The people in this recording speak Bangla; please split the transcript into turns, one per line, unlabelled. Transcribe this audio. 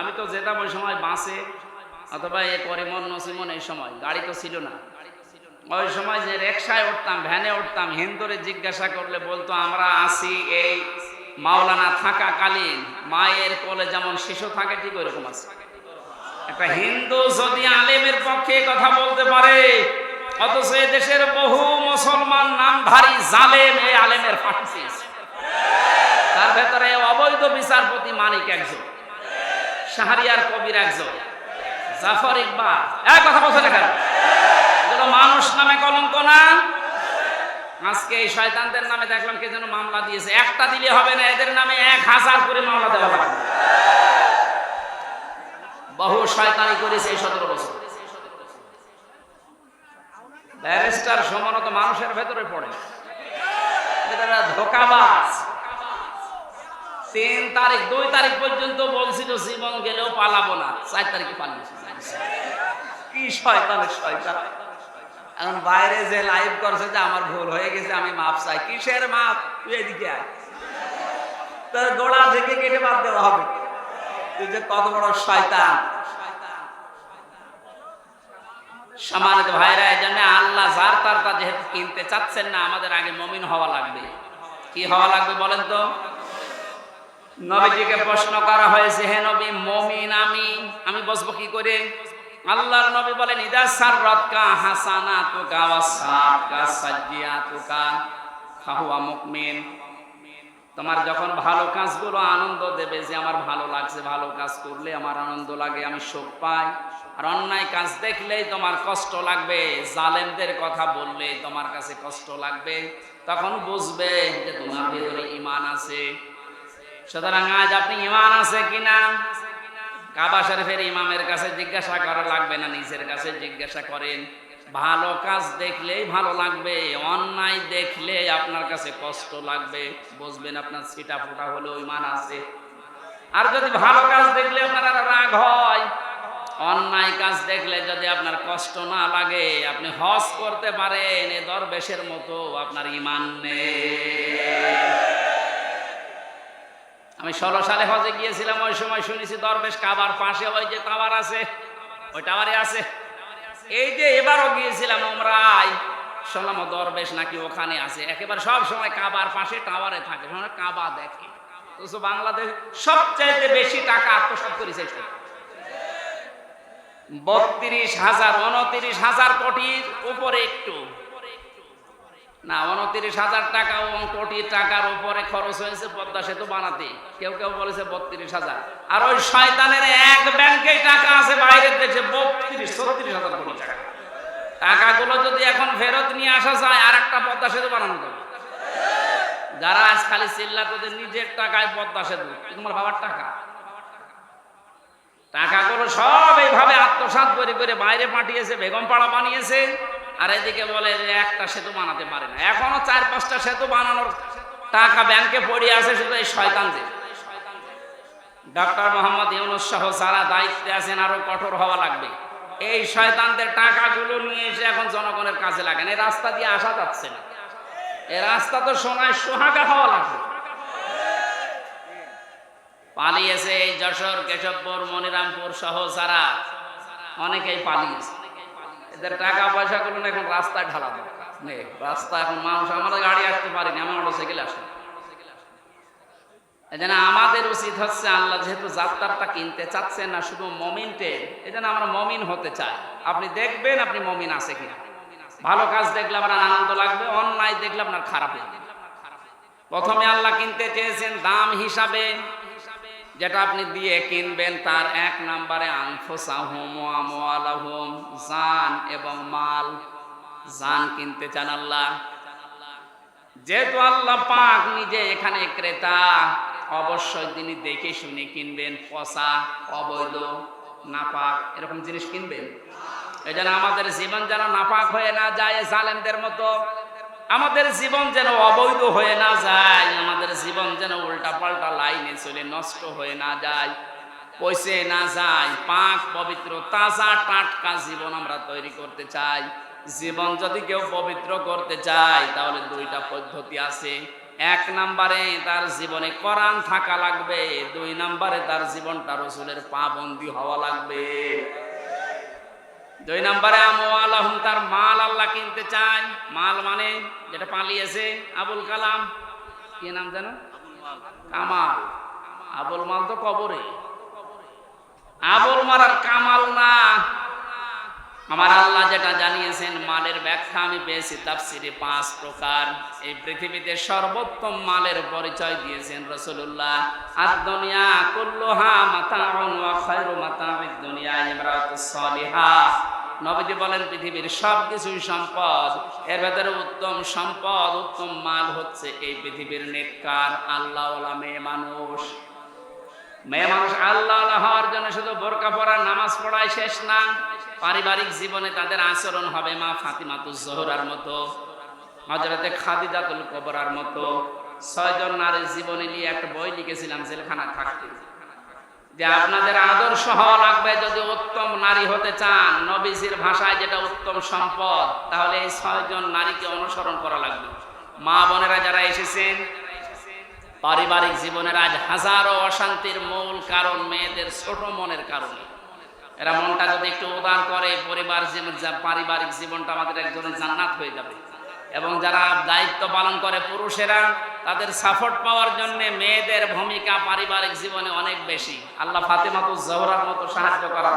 আমি তো যেতাম ওই সময় বাসে, অথবা এ নসিমন এই সময়, গাড়ি তো ছিল না। ওই সময় যে উঠতাম, ভ্যানে উঠতাম, হিন্দুরে জিজ্ঞাসা করলে বলতো, আমরা আসি এই মাওলানা থাকাকালীন, মায়ের কোলে যেমন শিশু থাকে, ঠিক ওরকম আছে। একটা হিন্দু যদি আলেমের পক্ষে কথা বলতে পারে অথচ দেশের বহু মুসলমান নামধারী জালেম এই আলেমের ফাঁসি। তার ভেতরে অবৈধ বিচারপতি মানিক একজন, শাহরিয়ার কবির একজন, জাফর ইকবাল। এক কথা বলছে না কেন এগুলো মানুষ নামে কলঙ্ক না। আজকে এই শয়তানদের নামে দেখলাম কে যেন মামলা দিয়েছে। একটা দিলে হবে না, এদের নামে এক হাজার করে মামলা দেওয়া লাগবে। বহু শয়তানি করেছে এই সতেরো বছর। ব্যারিস্টার সমানত মানুষের ভেতরে পড়ে। ধোকাবাজ। তিন তারিখ, দুই তারিখ পর্যন্ত বলছিল, জীবন গেলেও পালাবো না। চার তারিখে পালিয়েছে। কি শয়তানের শয়তান। এখন বাইরে যে লাইভ করছে যে আমার ভুল হয়ে গেছে, আমি মাপ চাই। কিসের মাপ? তুই এদিকে আয়। তোর গোড়া থেকে কেটে বাদ দেওয়া হবে। তুই যে কত বড় শয়তান। সমানিত ভাইরা, এই জন্য আল্লাহ যার তার তা যেহেতু কিনতে চাচ্ছেন না, আমাদের আগে মমিন হওয়া লাগবে। কি হওয়া লাগবে বলেন তো? নবীজিকে প্রশ্ন করা হয়েছে, হে নবী, মমিন আমি আমি বসবো কি করে? আল্লাহর নবী বলেন, ইদা সাররাতকা হাসানাতুকা ওয়া সাতকা সাজ্জিয়াতুকা, ফাহুয়া মুকমিন তোমার যখন ভালো কাজগুলো আনন্দ দেবে যে আমার ভালো লাগছে, ভালো কাজ করলে আমার আনন্দ লাগে, আমি সুখ পাই। আর অন্যায় কাজ দেখলেই তোমার কষ্ট লাগবে, জালেমদের কথা বললে তোমার কাছে কষ্ট লাগবে, তখন বুঝবে যে তোমার ভেতরে ইমান আছে। সুতরাং আজ আপনি ইমান আছে কিনা? কাবা শরীফের ইমামের কাছে জিজ্ঞাসা করা লাগবে না, নিজের কাছে জিজ্ঞাসা করেন। ভালো কাজ দেখলেই ভালো লাগবে, অন্যায় দেখলে আপনার কাছে কষ্ট লাগবে। বুঝবেন আপনার ছিটা ফোটা হলেও ইমান আছে। আর যদি ভালো কাজ দেখলে আপনার আর রাগ হয়, অন্যায় কাজ দেখলে যদি আপনার কষ্ট না লাগে, আপনি হজ করতে পারেন, এ দরবেশের মতো আপনার ইমান আমি ষোলো সালে হজে গিয়েছিলাম, ওই সময় শুনেছি দরবেশ কাবার পাশে ওই যে টাওয়ার আছে, ওই টাওয়ারে আছে। এই যে এবারও গিয়েছিলাম আমরাই। শুনলাম দরবেশ নাকি ওখানে আছে। একেবারে সব সময় কাবার পাশে টাওয়ারে থাকে। কাবা দেখে। অথচ বাংলাদেশ সবচাইতে বেশি টাকা আত্মসাৎ করেছে বত্রিশ হাজার, উনত্রিশ হাজার কোটির উপরে একটু। না, উনত্রিশ হাজার টাকা এবং কোটি টাকার উপরে খরচ হয়েছে পদ্মা সেতু বানাতে। কেউ কেউ বলেছে বত্রিশ হাজার। আর ওই শয়তানের এক ব্যাংকে টাকা আছে দেশে বত্রিশ, ছত্রিশ হাজার কোটি টাকা টাকাগুলো যদি এখন ফেরত নিয়ে আসা যায় আর একটা পদ্মা সেতু বানানো যাবে। যারা আজ খালি চিল্লা তোদের নিজের টাকায় পদ্মা সেতু তোমার বাবার টাকা? টাকাগুলো সব এইভাবে আত্মসাৎ করে করে বাইরে পাঠিয়েছে, বেগম পাড়া বানিয়েছে, আর এদিকে বলে যে একটা সেতু বানাতে পারে না। এখনও চার পাঁচটা সেতু বানানোর টাকা ব্যাংকে পড়ে আছে শুধু এই শয়তানদের। ডক্টর মোহাম্মদ ইউনুস সহ যারা দায়িত্বে আছেন আরও কঠোর হওয়া লাগবে। এই শয়তানদের টাকাগুলো নিয়ে এসে এখন জনগণের কাজে লাগেন। এই রাস্তা দিয়ে আসা যাচ্ছে না। এই রাস্তা তো সোনায় সোহাগা হওয়া লাগবে। পালিয়েছে এই যশোর, কেশবপুর, মনিরামপুর সহ যারা, অনেকেই পালিয়েছে। এদের টাকা পয়সাগুলো না এখন রাস্তায় ঢালা নে রাস্তা এখন মানুষ, আমাদের গাড়ি আসতে পারেনি আমি মোটরসাইকেল আসে এই জন্য আমাদের উচিত হচ্ছে আল্লাহ যেহেতু যাত্রাটা কিনতে চাচ্ছে না, শুধু মমিনটে এই জন্য আমরা মমিন হতে চাই। আপনি দেখবেন আপনি মমিন আছে কিনা। ভালো কাজ দেখলে আপনার আনন্দ লাগবে, অন্যায় দেখলে আপনার খারাপ লাগবে। প্রথমে আল্লাহ কিনতে চেয়েছেন দাম হিসাবে, যেটা আপনি দিয়ে কিনবেন তার এক নাম্বারে জান এবং মাল। জান কিনতে চান আল্লাহ। যেহেতু আল্লাহ পাক নিজে এখানে ক্রেতা অবশ্যই তিনি দেখে শুনে কিনবেন, পচা, অবৈধ, নাপাক, এরকম জিনিস কিনবেন। এই জন্য আমাদের জীবন যেন নাপাক হয়ে না যায় জালেমদের মতো। আমাদের জীবন যেন অবৈধ হয়ে না যায়, আমাদের জীবন যেন উল্টা পাল্টা লাইনে চলে নষ্ট হয়ে না যায় পয়সে না যায়। পাক, পবিত্র, তাজা, টাটকা জীবন আমরা তৈরি করতে চাই। জীবন যদি কেউ পবিত্র করতে চায়, তাহলে দুইটা পদ্ধতি আছে। এক নম্বরে তার জীবনে কোরআন থাকা লাগবে, দুই নম্বরে তার জীবনটা রসুলের পাবন্দি হওয়া লাগবে। দুই নম্বরে আমওয়াল আহম তার মাল আল্লাহ কিনতে চায়। মাল মানে যেটা পালিয়েছে, আবুল কালাম। কি নাম জানো কামাল। আবুল মাল তো কবরে। আবুল মারার কামাল না। আমার আল্লাহ যেটা জানিয়েছেন, মালের ব্যাখ্যা আমি পেয়েছি, তাফসিরে পাঁচ প্রকার। এই পৃথিবীতে সর্বোত্তম মালের পরিচয় দিয়েছেন রসুল্লাহ আর দুনিয়া কুল্লুহা ওয়া খায়রু মাতাউদ দুনিয়া, ইমরাতুস সালিহা। নবীজি বলেন, পৃথিবীর সব কিছুই সম্পদ। এর ভেতরে উত্তম সম্পদ, উত্তম মাল হচ্ছে এই পৃথিবীর নেককার আল্লাহ মেয়ে মানুষ। মেয়ে মানুষ আল্লাহ হওয়ার জন্য শুধু বোরকা পড়া নামাজ পড়াই শেষ না। পারিবারিক জীবনে তাদের আচরণ হবে মা ফাতিমাতুজ জোহরার মতো হজরতে খাদিজাতুল কবরার মতো। ছয়জন নারীর জীবনী নিয়ে একটা বই লিখেছিলাম জেলখানা থাকতে। যে আপনাদের আদর্শ হওয়া লাগবে যদি উত্তম নারী হতে চান, নবীজির ভাষায় যেটা উত্তম সম্পদ, তাহলে এই ছয়জন নারীকে অনুসরণ করা লাগবে। মা বোনেরা যারা এসেছেন, পারিবারিক জীবনের আজ হাজারো অশান্তির মূল কারণ মেয়েদের ছোট মনের কারণে। এরা মনটা যদি একটু উদার করে, পরিবার জীবন পারিবারিক জীবনটা আমাদের একজনের জান্নাত হয়ে যাবে এবং যারা দায়িত্ব পালন করে পুরুষেরা, তাদের সাপোর্ট পাওয়ার জন্য মেয়েদের ভূমিকা পারিবারিক জীবনে অনেক বেশি আল্লাহ ফাতেমাতুজ জহরার মতো সাহায্য করা।